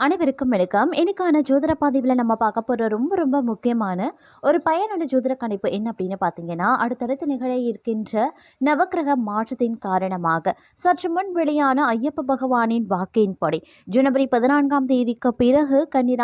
அனைவருக்கும் வணக்கம். இன்னைக்கான ஜோதிட பதிவில் நம்ம பார்க்க போகிற ரொம்ப ரொம்ப முக்கியமான ஒரு பயனுள்ள ஜோதிட கணிப்பு என்ன அப்படின்னு பார்த்தீங்கன்னா அடுத்தடுத்து நிகழ இருக்கின்ற நவக்கிரக மாற்றத்தின் காரணமாக சற்று முன் வெளியான ஐயப்ப பகவானின் வாக்கின்படி ஜனவரி பதினான்காம் தேதிக்கு பிறகு கன்னி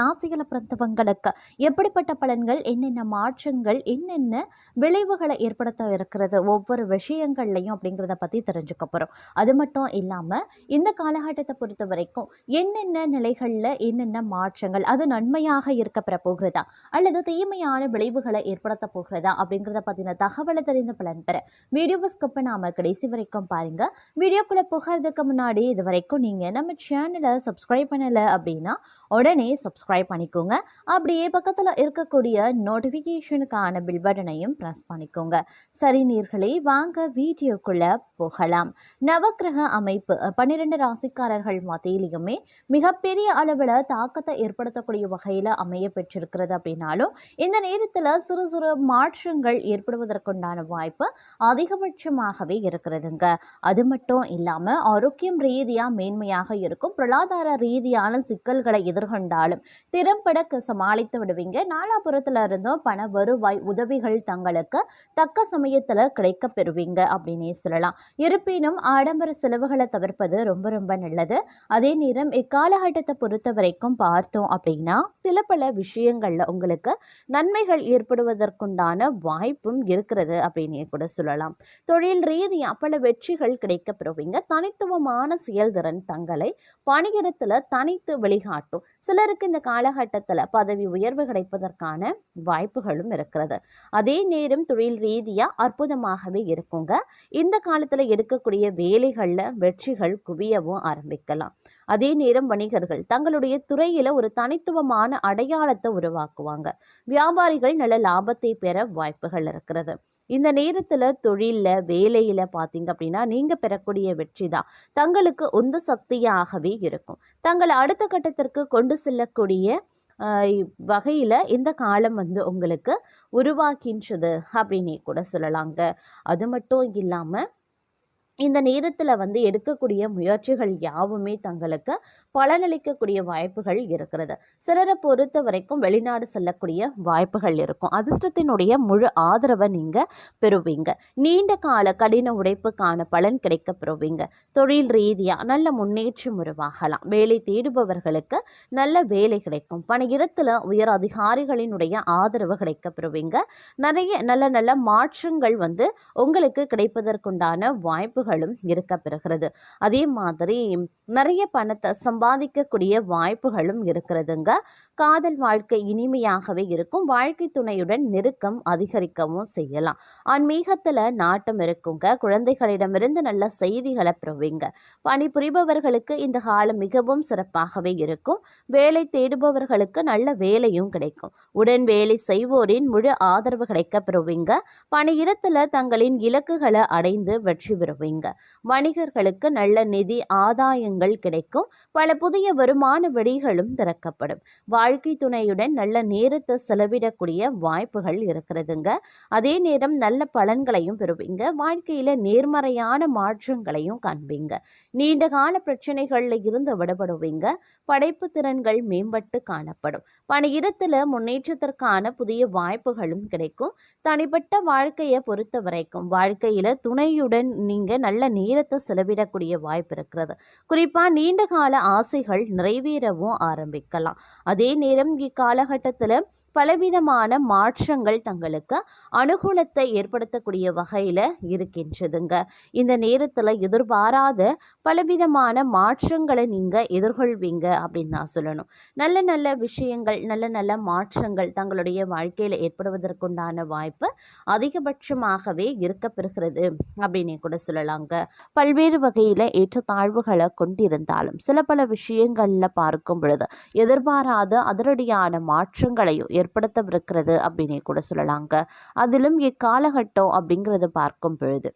பிறந்தவங்களுக்கு எப்படிப்பட்ட பலன்கள் என்னென்ன மாற்றங்கள் என்னென்ன விளைவுகளை ஏற்படுத்த இருக்கிறது ஒவ்வொரு விஷயங்கள்லையும் அப்படிங்கிறத பற்றி தெரிஞ்சுக்க போகிறோம் அது மட்டும் இல்லாமல் இந்த காலகட்டத்தை பொறுத்த வரைக்கும் என்னென்ன நிலைகளில் என்னென்ன மாற்றங்கள் அது நன்மையாக இருக்கப்பெற போகிறதா? அல்லது தீமையான விளைவுகளை ஏற்படுத்த போகிறதா? அப்படிங்கிறத பற்றின தகவலை தெரிந்து பலன் பெற வீடியோவை ஸ்கிப் நாம கடைசி வரைக்கும் பாருங்கள் வீடியோக்குள்ளே போகிறதுக்கு முன்னாடி இது வரைக்கும் நீங்கள் நம்ம சேனலை சப்ஸ்கிரைப் பண்ணலை அப்படின்னா உடனே சப்ஸ்கிரைப் பண்ணிக்கோங்க. அப்படியே பக்கத்தில் இருக்கக்கூடிய நோட்டிஃபிகேஷனுக்கான பில் பட்டனையும் ப்ரெஸ் பண்ணிக்கோங்க. சரி நீர்களே வாங்க வீடியோக்குள்ளே போகலாம். நவக்கிரக அமைப்பு பன்னிரெண்டு ராசிக்காரர்கள் மத்தியிலையுமே மிகப்பெரிய அளவு அளவில் தாக்கத்தை ஏற்படுத்தக்கூடிய வகையில் அமைய பெற்றிருக்கிறது அப்படின்னாலும் இந்த நேரத்தில் சிறு சிறு மாற்றங்கள் ஏற்படுவதற்குண்டான வாய்ப்பு அதிகபட்சமாகவே இருக்கிறதுங்க. அது மட்டும் இல்லாமல் ஆரோக்கியம் ரீதியாக மேன்மையாக இருக்கும் பொருளாதார ரீதியான சிக்கல்களை எதிர்கொண்டாலும் திறம்பட சமாளித்து விடுவீங்க. நாலாபுரத்தில் இருந்தும் பண வருவாய் உதவிகள் தங்களுக்கு தக்க சமயத்தில் கிடைக்க பெறுவீங்க அப்படின்னே சொல்லலாம். இருப்பினும் ஆடம்பர செலவுகளை தவிர்ப்பது ரொம்ப ரொம்ப நல்லது. அதே நேரம் இக்காலகட்டத்தை பொறுத்த பொறுத்த வரைக்கும் பார்த்தோம் அப்படின்னா சில பல விஷயங்கள்ல உங்களுக்கு நன்மைகள் ஏற்படுவதற்குண்டான வாய்ப்பும் இருக்கிறது அப்படின்னு கூட சொல்லலாம். தொழில் ரீதியாக பல வெற்றிகள் கிடைக்க பெறுவீங்க. தனித்துவமான செயல்திறன் தங்களை பணியிடத்துல தனித்து வெளிகாட்டும் சிலருக்கு இந்த காலகட்டத்துல பதவி உயர்வு கிடைப்பதற்கான வாய்ப்புகளும் இருக்கிறது. அதே நேரம் தொழில் ரீதியாக அற்புதமாகவே இருக்குங்க. இந்த காலத்துல எடுக்கக்கூடிய வேலைகளில் வெற்றிகள் குவியவும் ஆரம்பிக்கலாம். அதே நேரம் வணிகர்கள் தங்களுடைய துறையில ஒரு தனித்துவமான அடையாளத்தை உருவாக்குவாங்க. வியாபாரிகள் நல்ல லாபத்தை பெற வாய்ப்புகள் இருக்கிறது. இந்த நேரத்துல தொழிலில் வேலையில பாத்தீங்க அப்படின்னா நீங்க பெறக்கூடிய வெற்றி தான். தங்களுக்கு உந்து சக்தியாகவே இருக்கும். தங்களை அடுத்த கட்டத்திற்கு கொண்டு செல்லக்கூடிய வகையில் வகையில இந்த காலம் வந்து உங்களுக்கு உருவாக்கின்றது அப்படின்னே கூட சொல்லலாங்க. அது மட்டும் இல்லாம இந்த நேரத்தில் வந்து எடுக்கக்கூடிய முயற்சிகள் யாவுமே தங்களுக்கு பலனளிக்கக்கூடிய வாய்ப்புகள் இருக்கிறது. சிலரை பொறுத்த வரைக்கும் வெளிநாடு செல்லக்கூடிய வாய்ப்புகள் இருக்கும். அதிர்ஷ்டத்தினுடைய முழு ஆதரவை நீங்கள் பெறுவீங்க. நீண்ட கால கடின உழைப்புக்கான பலன் கிடைக்க பெறுவீங்க. தொழில் ரீதியாக நல்ல முன்னேற்றம் உருவாகலாம். வேலை தேடுபவர்களுக்கு நல்ல வேலை கிடைக்கும். பணியிடத்தில் உயர் அதிகாரிகளினுடைய ஆதரவு கிடைக்க பெறுவீங்க. நிறைய நல்ல நல்ல மாற்றங்கள் வந்து உங்களுக்கு கிடைப்பதற்குண்டான வாய்ப்புகளும் இருக்க பெறுகிறது அதே மாதிரி நிறைய பணத்தை சம்பாதிக்கக்கூடிய வாய்ப்புகளும் இருக்கிறதுங்க. காதல் வாழ்க்கை இனிமையாகவே இருக்கும். வாழ்க்கை துணையுடன் நெருக்கம் அதிகரிக்கவும் செய்யலாம். ஆன்மீகத்தில் நாட்டம் இருக்குங்க. குழந்தைகளிடமிருந்து நல்ல செய்திகளை பெறுவீங்க. பணிபுரிபவர்களுக்கு இந்த காலம் மிகவும் சிறப்பாகவே இருக்கும். வேலை தேடுபவர்களுக்கு நல்ல வேலையும் கிடைக்கும். உடன் வேலை செய்வோரின் முழு ஆதரவு கிடைக்க பெறுவீங்க பணியிடத்தில் தங்களின் இலக்குகளை அடைந்து வெற்றி பெறுவீங்க. வணிகர்களுக்கு நல்ல நிதி ஆதாயங்கள் கிடைக்கும். பல புதிய வருமான வழிகளும் திறக்கப்படும். வாழ்க்கை துணையுடன் நல்ல நேரத்தை செலவிடக்கூடிய வாய்ப்புகள் இருக்கிறதுங்க. அதே நேரம் நல்ல பலன்களையும் பெறுவீங்க. வாழ்க்கையில நேர்மறையான மாற்றங்களையும் காண்பீங்க. நீண்ட கால பிரச்சனைகள்ல இருந்து விடுபடுவீங்க. படைப்பு திறன்கள் மேம்பட்டு காணப்படும். பணியிடத்துல முன்னேற்றத்திற்கான புதிய வாய்ப்புகளும் கிடைக்கும். தனிப்பட்ட வாழ்க்கையை பொறுத்த வரைக்கும் வாழ்க்கையில துணையுடன் நீங்க நல்ல நேரத்தை செலவிடக்கூடிய வாய்ப்பு இருக்கிறது. குறிப்பா நீண்ட கால ஆசைகள் நிறைவேறவும் ஆரம்பிக்கலாம். அதே நேரம் இக்காலகட்டத்தில் பலவிதமான மாற்றங்கள் தங்களுக்கு அனுகூலத்தை ஏற்படுத்தக்கூடிய வகையில் இருக்கின்றதுங்க. இந்த நேரத்தில் எதிர்பாராத பலவிதமான மாற்றங்களை நீங்கள் எதிர்கொள்வீங்க அப்படின்னு நான் சொல்லணும். நல்ல நல்ல விஷயங்கள் நல்ல நல்ல மாற்றங்கள் தங்களுடைய வாழ்க்கையில் ஏற்படுவதற்குண்டான வாய்ப்பு அதிகபட்சமாகவே இருக்க பெறுகிறது கூட சொல்லலாங்க. பல்வேறு வகையில் ஏற்றத்தாழ்வுகளை கொண்டிருந்தாலும் சில பல விஷயங்களில் பார்க்கும் பொழுது எதிர்பாராத அதிரடியான மாற்றங்களையும் ஏற்படுத்தவிருக்கிறது அப்படின்னே கூட சொல்லலாங்க. அதிலும் இக்காலகட்டம் அப்படிங்கிறத பார்க்கும் பொழுது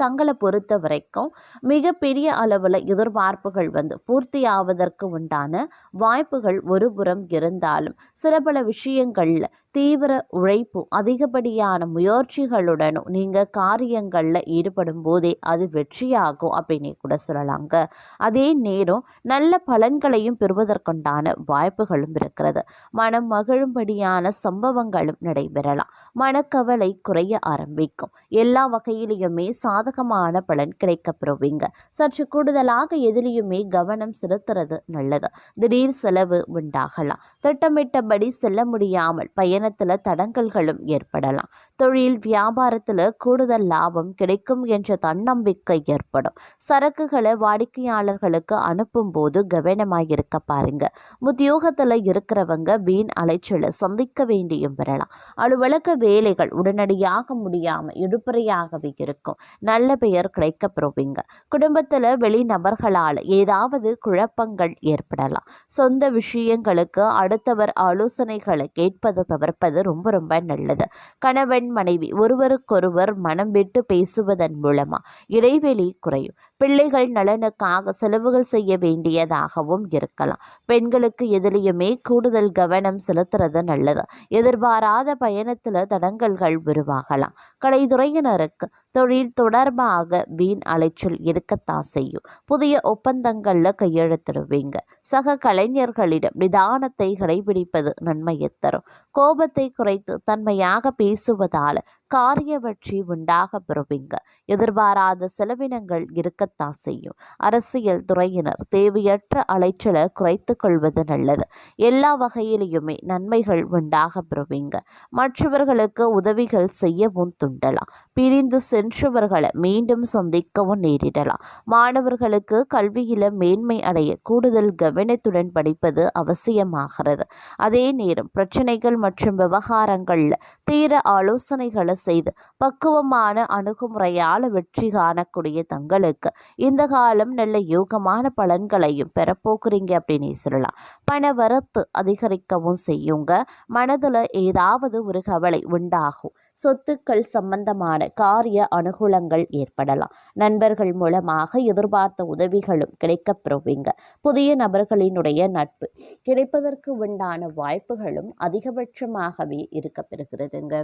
தங்களை பொறுத்த வரைக்கும் மிகப்பெரிய அளவில் எதிர்பார்ப்புகள் வந்து பூர்த்தி ஆவதற்கு உண்டான வாய்ப்புகள் ஒரு புறம் இருந்தாலும் சில பல விஷயங்களில் தீவிர உழைப்பும் அதிகப்படியான முயற்சிகளுடனும் நீங்கள் காரியங்களில் ஈடுபடும் போதே அது வெற்றியாகும் அப்படின்னு கூட சொல்லலாங்க. அதே நேரம் நல்ல பலன்களையும் பெறுவதற்குண்டான வாய்ப்புகளும் இருக்கிறது. மனம் மகிழும்படியான சம்பவங்களும் நடைபெறலாம். மனக்கவலை குறைய ஆரம்பிக்கும். எல்லா வகையிலையுமே சாதகமான பலன் கிடைக்கப்பெறுவீங்க சற்று கூடுதலாக எதிலையுமே கவனம் செலுத்துறது நல்லது. திடீர் செலவு உண்டாகலாம். திட்டமிட்டபடி செல்ல முடியாமல் பயணத்தில் தடங்கல்களும் ஏற்படலாம். தொழில் வியாபாரத்தில் கூடுதல் லாபம் கிடைக்கும் என்ற தன்னம்பிக்கை ஏற்படும். சரக்குகளை வாடிக்கையாளர்களுக்கு அனுப்பும் போது கவனமாக இருக்க பாருங்க. உத்தியோகத்தில் இருக்கிறவங்க வீண் அலைச்சலை சந்திக்க வேண்டியும் வரலாம். அலுவலக வேலைகள் உடனடியாக முடியாமல் இடுப்பறையாகவே இருக்கும். நல்ல பெயர் கிடைக்க பெறுவீங்க. குடும்பத்தில் வெளிநபர்களால் ஏதாவது குழப்பங்கள் ஏற்படலாம். சொந்த விஷயங்களுக்கு அடுத்தவர் ஆலோசனைகளை கேட்பதை தவிர்ப்பது ரொம்ப ரொம்ப நல்லது. கணவன் மனைவி ஒருவருக்கொருவர் மனம் விட்டு பேசுவதன் மூலமா இடைவெளி குறையும். பிள்ளைகள் நலனுக்காக செலவுகள் செய்ய வேண்டியதாகவும் இருக்கலாம். பெண்களுக்கு எதிலையுமே கூடுதல் கவனம் செலுத்துறது நல்லது. எதிர்பாராத பயணத்தில் தடங்கல்கள் உருவாகலாம். கலைத்துறையினருக்கு தொழில் தொடர்பாக வீண் அலைச்சல் இருக்கத்தான் செய்யும். புதிய ஒப்பந்தங்களில் கையெழுத்திடுவீங்க. சக கலைஞர்களிடம் நிதானத்தை கடைபிடிப்பது நன்மையை தரும். கோபத்தை குறைத்து தன்மையாக பேசுவதால் காரிய வெற்றி உண்டாக பெறுவீங்க எதிர்பாராத செலவினங்கள் இருக்கத்தான் செய்யும். அரசியல் துறையினர் தேவையற்ற அலைச்சலை குறைத்து கொள்வது நல்லது. எல்லா வகையிலையுமே நன்மைகள் உண்டாக பெறுவீங்க மற்றவர்களுக்கு உதவிகள் செய்யவும் துண்டலாம். பிரிந்து சென்றவர்களை மீண்டும் சந்திக்கவும் நேரிடலாம். மாணவர்களுக்கு கல்வியில மேன்மை அடைய கூடுதல் கவனத்துடன் படிப்பது அவசியமாகிறது. அதே நேரம் பிரச்சனைகள் மற்றும் விவகாரங்களில் தீர ஆலோசனைகளை செய்து பக்குவமான அணுகுமுறையால் வெற்றி காணக்கூடிய தங்களுக்கு இந்த காலம் நல்ல யோகமான பலன்களையும் பெறப்போக்குறீங்க அப்படின்னு சொல்லலாம். பண வரத்து அதிகரிக்கவும் செய்யுங்க. மனதில் ஏதாவது ஒரு கவலை உண்டாகும். சொத்துக்கள் சம்பந்தமான காரிய அனுகூலங்கள் ஏற்படலாம். நண்பர்கள் மூலமாக எதிர்பார்த்த உதவிகளும் கிடைக்கப் பெறுவீங்க. புதிய நபர்களினுடைய நட்பு கிடைப்பதற்கு உண்டான வாய்ப்புகளும் அதிகபட்சமாகவே இருக்கப்பெறுகிறதுங்க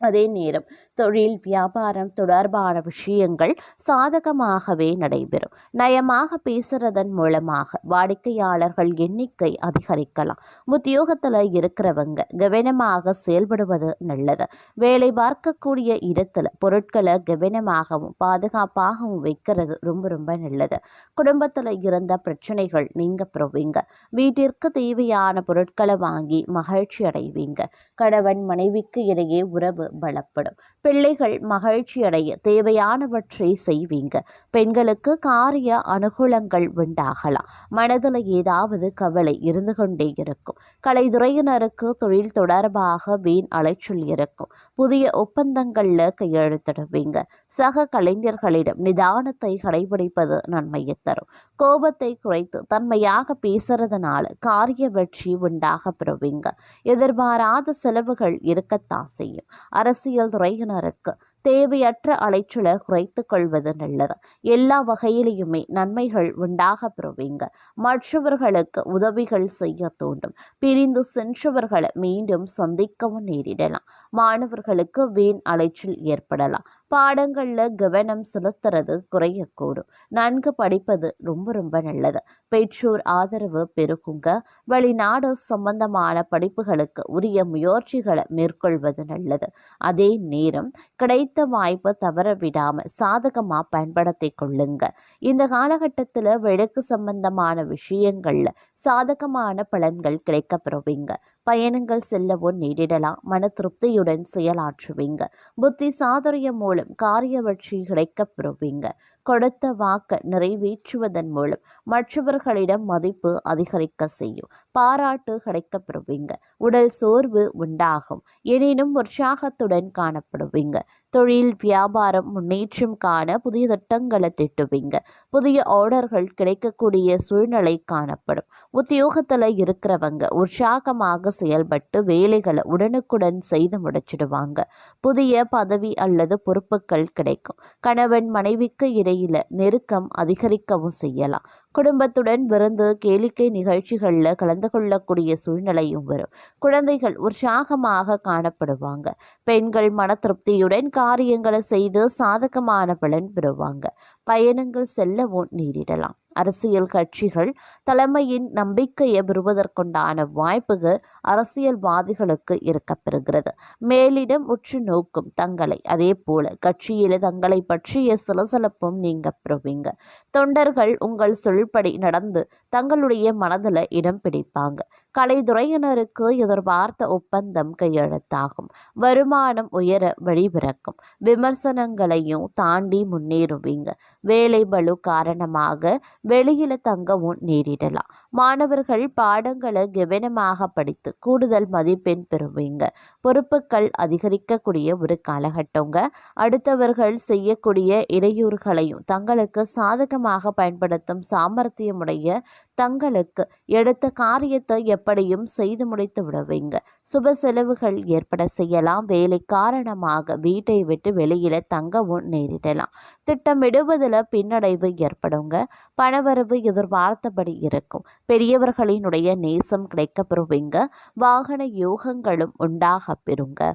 அதே நேரம் தொழில் வியாபாரம் தொடர்பான விஷயங்கள் சாதகமாகவே நடைபெறும். நயமாக பேசுறதன் மூலமாக வாடிக்கையாளர்கள் எண்ணிக்கை அதிகரிக்கலாம். உத்தியோகத்தில் இருக்கிறவங்க கவனமாக செயல்படுவது நல்லது. வேலை பார்க்கக்கூடிய இடத்துல பொருட்களை கவனமாகவும் பாதுகாப்பாகவும் வைக்கிறது ரொம்ப ரொம்ப நல்லது. குடும்பத்தில் இருந்த பிரச்சனைகள் நீங்க பெறுவீங்க வீட்டிற்கு தேவையான பொருட்களை வாங்கி மகிழ்ச்சி அடைவீங்க. கணவன் மனைவிக்கு இடையே உறவு பலப்படும். பிள்ளைகள் மகிழ்ச்சி அடைய தேவையானவற்றை செய்வீங்க. பெண்களுக்கு காரிய அனுகூலங்கள் உண்டாகலாம். மனதில் ஏதாவது கவலை இருந்து கொண்டே இருக்கும். கலைத்துறையினருக்கு தொழில் தொடர்பாக வீண் அலைச்சல் இருக்கும். புதிய ஒப்பந்தங்களில் கையெழுத்திடுவீங்க. சக கலைஞர்களிடம் நிதானத்தை கடைபிடிப்பது நன்மையை தரும். கோபத்தை குறைத்து தன்மையாக பேசுறதுனால காரிய வெற்றி உண்டாக பெறுவீங்க. எதிர்பாராத செலவுகள் இருக்கத்தான் செய்யும். அரசியல் துறையினர் నరక్ தேவையற்ற அலைச்சலை குறைத்து கொள்வது நல்லது. எல்லா வகையிலையுமே நன்மைகள் உண்டாக பெறுவீங்க. மற்றவர்களுக்கு உதவிகள் செய்ய தூண்டும் பிரிந்து சென்றவர்களை மீண்டும் சந்திக்கவும் நேரிடலாம். மாணவர்களுக்கு வீண் அலைச்சல் ஏற்படலாம். பாடங்களில் கவனம் செலுத்துறது குறையக்கூடும். நன்கு படிப்பது ரொம்ப ரொம்ப நல்லது. பெற்றோர் ஆதரவு பெருகுங்க வெளிநாடு சம்பந்தமான படிப்புகளுக்கு உரிய முயற்சிகளை மேற்கொள்வது நல்லது. அதே நேரம் கிடைத்த வாய்ப்பை தவற விடாமல் சாதகமாக பயன்படுத்தி கொள்ளுங்க. இந்த காலகட்டத்தில் விளக்கு சம்பந்தமான விஷயங்களில் சாதகமான பலன்கள் கிடைக்க பெறுவீங்க பயணங்கள் செல்லவும் நேரிடலாம். மன திருப்தியுடன் செயலாற்றுவீங்க. புத்தி சாதுரியம் மூலம் காரிய வெற்றி கிடைக்கப் பெறுவீங்க கொடுத்த வாக்க நிறைவேற்றுவதன் மூலம் மற்றவர்களிடம் மதிப்பு அதிகரிக்க செய்யும். பாராட்டு கிடைக்க பெறுவீங்க உடல் சோர்வு உண்டாகும். எனினும் உற்சாகத்துடன் காணப்படுவீங்க. தொழில் வியாபாரம் முன்னேற்றம் காண புதிய திட்டங்களை திட்டுவீங்க. புதிய ஆர்டர்கள் கிடைக்கக்கூடிய சூழ்நிலை காணப்படும். உத்தியோகத்தில் இருக்கிறவங்க உற்சாகமாக செயல்பட்டு வேலைகளை உடனுக்குடன் செய்து முடிச்சிடுவாங்க. புதிய பதவி அல்லது பொறுப்புகள் கிடைக்கும். கணவன் மனைவிக்கு இடையில நெருக்கம் அதிகரிக்கவும் செய்யலாம். குடும்பத்துடன் விருந்து கேளிக்கை நிகழ்ச்சிகளில் கலந்து கொள்ளக்கூடிய சூழ்நிலையும் வரும். குழந்தைகள் உற்சாகமாக காணப்படுவாங்க. பெண்கள் மன திருப்தியுடன் காரியங்களை செய்து சாதகமான பலன் பெறுவாங்க. பயணங்கள் செல்லவும் நேரிடலாம். அரசியல் கட்சிகள் தலைமையின் நம்பிக்கையை பெறுவதற்குண்டான வாய்ப்புகள் அரசியல்வாதிகளுக்கு இருக்கப்பெறுகிறது. மேலிடம் உற்று நோக்கும் தங்களை அதே போல கட்சியில் தங்களை பற்றிய சிலசிலப்பும் நீங்க பெறுவீங்க. தொண்டர்கள் உங்கள் சொல்படி நடந்து தங்களுடைய மனதில் இடம் பிடிப்பாங்க. கலைத்துறையினருக்கு எதிர்பார்த்த ஒப்பந்தம் கையெழுத்தாகும். வருமானம் உயர வழிபிறக்கும் விமர்சனங்களையும் தாண்டி முன்னேறுவீங்க. வேலை பளு காரணமாக வெளியில தங்கவும் நேரிடலாம். மாணவர்கள் பாடங்களை கவனமாக படித்து கூடுதல் மதிப்பெண் பெறுவீங்க. பொறுப்புகள் அதிகரிக்கக்கூடிய ஒரு காலகட்டங்க. அடுத்தவர்கள் செய்யக்கூடிய இடையூறுகளையும் தங்களுக்கு சாதகமாக பயன்படுத்தும் சாமர்த்தியமுடைய தங்களுக்கு எடுத்த காரியத்தை எப்படியும் செய்து முடித்து விடுவீங்க. சுப செலவுகள் ஏற்பட செய்யலாம். வேலை காரணமாக வீட்டை விட்டு வெளியில தங்கவும் நேரிடலாம். திட்டமிடுவதில் பின்னடைவு ஏற்படுங்க. பணவரவு எதிர்பார்த்தபடி இருக்கும். பெரியவர்களினுடைய நேசம் கிடைக்க பெறுவீங்க வாகன யோகங்களும் உண்டாக பெறுங்க.